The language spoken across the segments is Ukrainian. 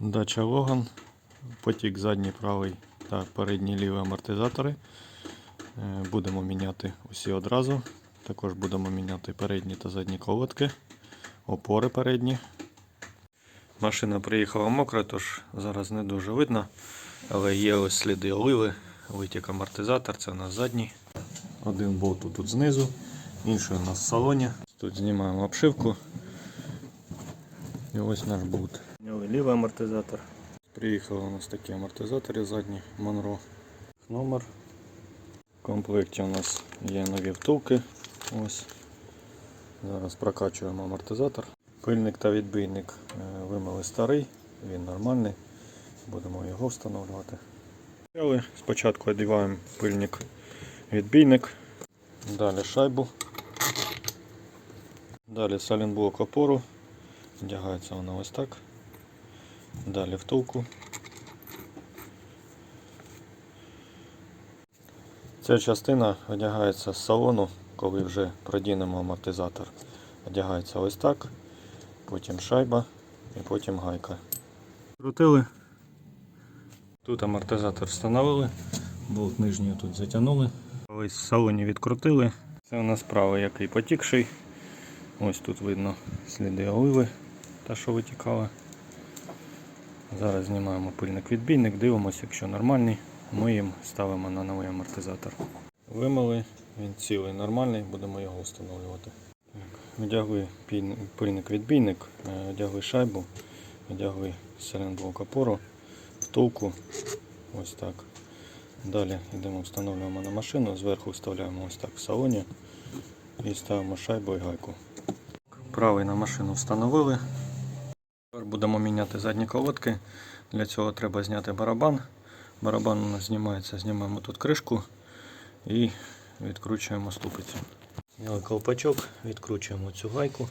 Дача Логан. Потік задній правий та передній лівий амортизатори. Е, Будемо міняти усі одразу. Також будемо міняти передні та задні колодки, опори передні. Машина приїхала мокра, тож зараз не дуже видно. Але є ось сліди оливи, витік амортизатор, це у нас задній. Один болт тут знизу, інший у нас в салоні. Тут знімаємо обшивку. І ось наш болт. Лівий амортизатор. Приїхали у нас такі амортизатори задні Монро. Номер. В комплекті у нас є нові втулки. Ось. Зараз прокачуємо амортизатор. Пильник та відбійник е, вимили старий, він нормальний. Будемо його встановлювати. Спочатку одіваємо пильник відбійник. Далі шайбу. Далі салінблок опору. Вдягається вона ось так. Далі втулку. Ця частина одягається з салону, коли вже продінемо амортизатор. Одягається ось так, потім шайба і потім гайка. Крутили. Тут амортизатор встановили, болт нижній тут затягнули. Ось в салоні відкрутили. Це у нас правий який потікший. Ось тут видно сліди оливи, та що витікала. Зараз знімаємо пильник відбійник, дивимося, якщо нормальний, миємо, ставимо на новий амортизатор. Вимили, він цілий нормальний, будемо його встановлювати. Одягли пильник відбійник, е, одягли шайбу, одягли сайлентблок опору, втулку. Ось так. Далі йдемо встановлюємо на машину, зверху вставляємо ось так в салоні і ставимо шайбу і гайку. Правий на машину встановили. Будемо міняти задні колодки. Для цього треба зняти барабан. Барабан у нас знімається, знімаємо тут кришку і відкручуємо ступицю. Зняли колпачок, відкручуємо цю гайку.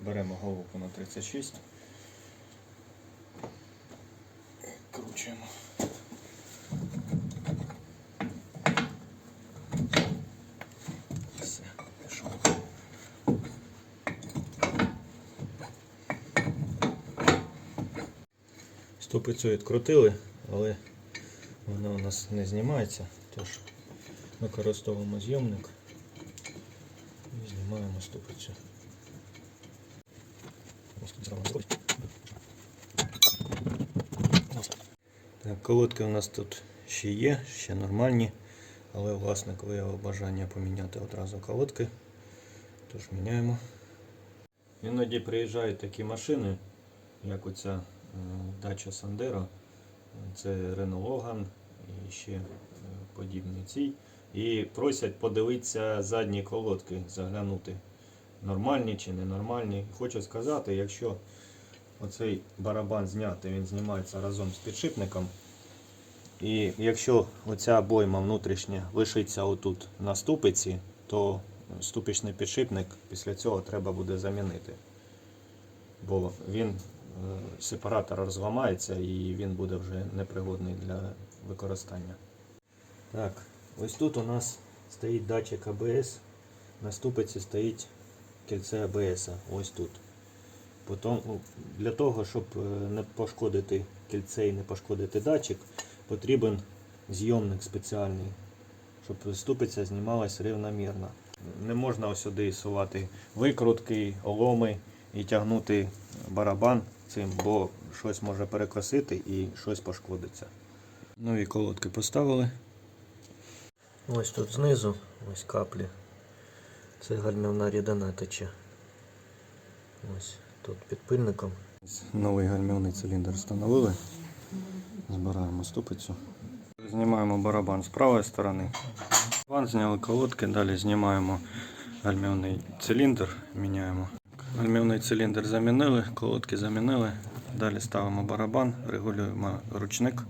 Беремо головку на 36. Кручуємо. Ступицю відкрутили, але вона у нас не знімається, тож використовуємо зйомник і знімаємо ступицю. Так, колодки у нас тут ще є, ще нормальні, але власник виявив бажання поміняти одразу колодки, тож міняємо. Іноді приїжджають такі машини, як оця дача Сандеро, це Renault Logan і ще е, подібні ці. І просять подивитися задні колодки, заглянути, нормальні чи ненормальні. Хочу сказати, якщо оцей барабан зняти, він знімається разом з підшипником. І якщо оця обойма внутрішня лишиться отут на ступиці, то ступичний підшипник після цього треба буде замінити. Бо він, сепаратор розламається і він буде вже непригодний для використання. Так, ось тут у нас стоїть датчик АБС, на ступиці стоїть кільце АБС. Ось тут. Потім, ну, для того, щоб е, не пошкодити кільце і не пошкодити датчик, потрібен зйомник спеціальний, щоб ступиця знімалась рівномірно. Не можна сюди сувати викрутки, оломи і тягнути барабан цим, бо щось може перекосити і щось пошкодиться. Нові колодки поставили. Ось тут знизу, ось каплі. Це гальмівна рідина тече. Ось тут під пильником. Новий гальмівний циліндр встановили. Збираємо ступицю. Знімаємо барабан з правої сторони. Барабан зняли колодки, далі знімаємо гальмівний циліндр, міняємо. Гальмівний циліндр замінили, колодки замінили. Далі ставимо барабан, регулюємо ручник.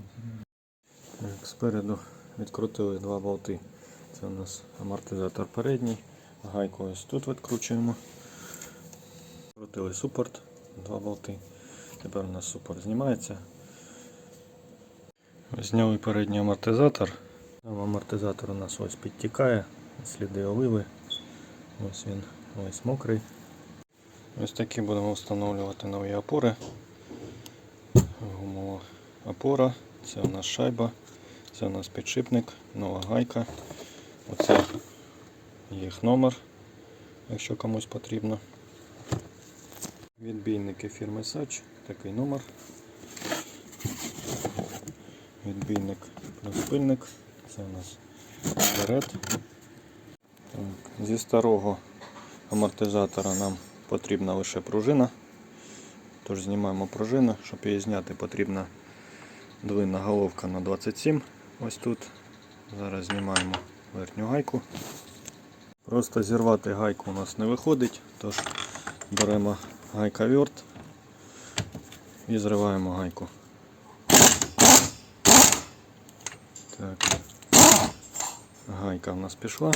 Так, спереду відкрутили два болти. Це у нас амортизатор передній. Гайку ось тут відкручуємо. Крутили супорт, два болти. Тепер у нас супорт знімається. Зняли передній амортизатор. Амортизатор у нас ось підтікає, сліди оливи. Ось він ось мокрий. Ось такі будемо встановлювати нові опори. Гумова опора, це у нас шайба, це у нас підшипник, нова гайка. Оце їх номер, якщо комусь потрібно. Відбійники фірми Сач, такий номер. Відбійник плюс пильник. Це у нас вперед. Зі старого амортизатора нам потрібна лише пружина. Тож знімаємо пружину, щоб її зняти, потрібна длинна головка на 27. Ось тут. Зараз знімаємо верхню гайку. Просто зірвати гайку у нас не виходить, тож беремо гайка-вірт і зриваємо гайку. Так. Гайка в нас пішла.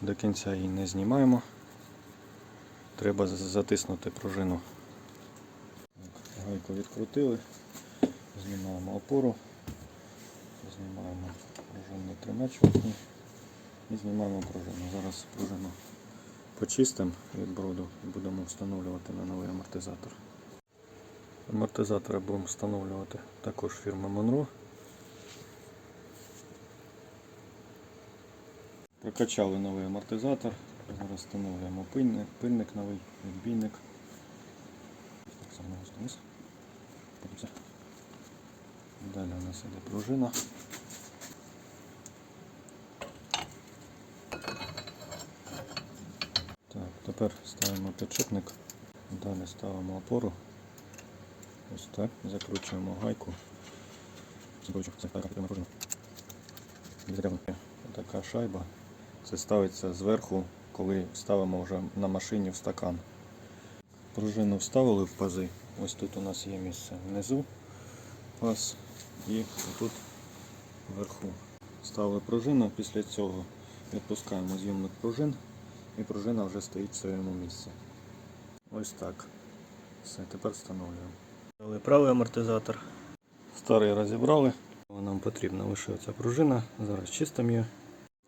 До кінця її не знімаємо. Треба затиснути пружину. Гайку відкрутили, знімаємо опору, знімаємо пружинний тримач і знімаємо пружину. Зараз пружину почистимо від бруду і будемо встановлювати на новий амортизатор. Амортизатори будемо встановлювати також фірми Monroe. Прокачали новий амортизатор. Зараз встановлюємо пильник, пильник новий, відбійник. Так само ось вниз. Далі у нас іде пружина. Так, тепер ставимо підшипник, далі ставимо опору. Ось так, закручуємо гайку. Відрівнює. Така шайба. Це ставиться зверху, коли ставимо вже на машині в стакан. Пружину вставили в пази. Ось тут у нас є місце внизу паз і тут вверху. Ставили пружину, після цього відпускаємо зйомник пружин і пружина вже стоїть в своєму місці. Ось так. Все, тепер встановлюємо. Дали правий амортизатор. Старий розібрали. Нам потрібна лише ця пружина. Зараз чистимо її.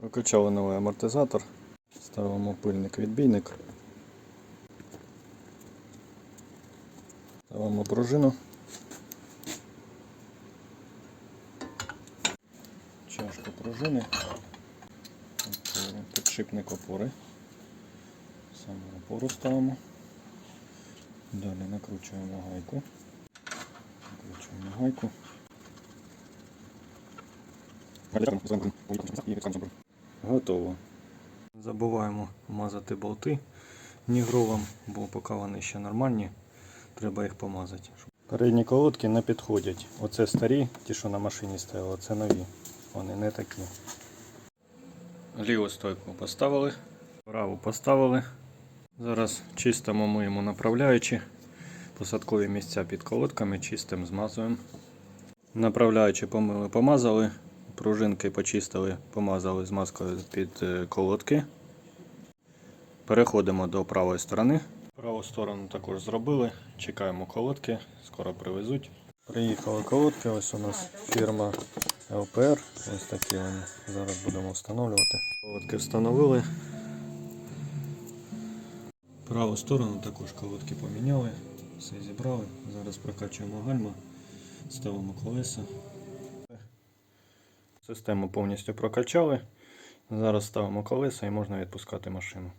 Прокачали новий амортизатор. Ставимо пильник відбійник. Ставимо пружину. Чашку пружини. Підшипник опори. Саме опору ставимо. Далі накручуємо гайку. Накручуємо гайку. Готово. Забуваємо мазати болти нігровим, бо поки вони ще нормальні, треба їх помазати. Передні колодки не підходять. Оце старі, ті, що на машині стояли, це нові. Вони не такі. Ліву стойку поставили, праву поставили. Зараз чистимо миємо направляючи. Посадкові місця під колодками, чистимо, змазуємо. Направляючи помили, помазали, пружинки почистили, помазали змазкою під е, колодки. Переходимо до правої сторони. Праву сторону також зробили. Чекаємо колодки, скоро привезуть. Приїхали колодки, ось у нас фірма ЛПР. Ось такі вони. Зараз будемо встановлювати. Колодки встановили. Праву сторону також колодки поміняли, все зібрали. Зараз прокачуємо гальма, ставимо колеса. Систему повністю прокачали. Зараз ставимо колеса і можна відпускати машину.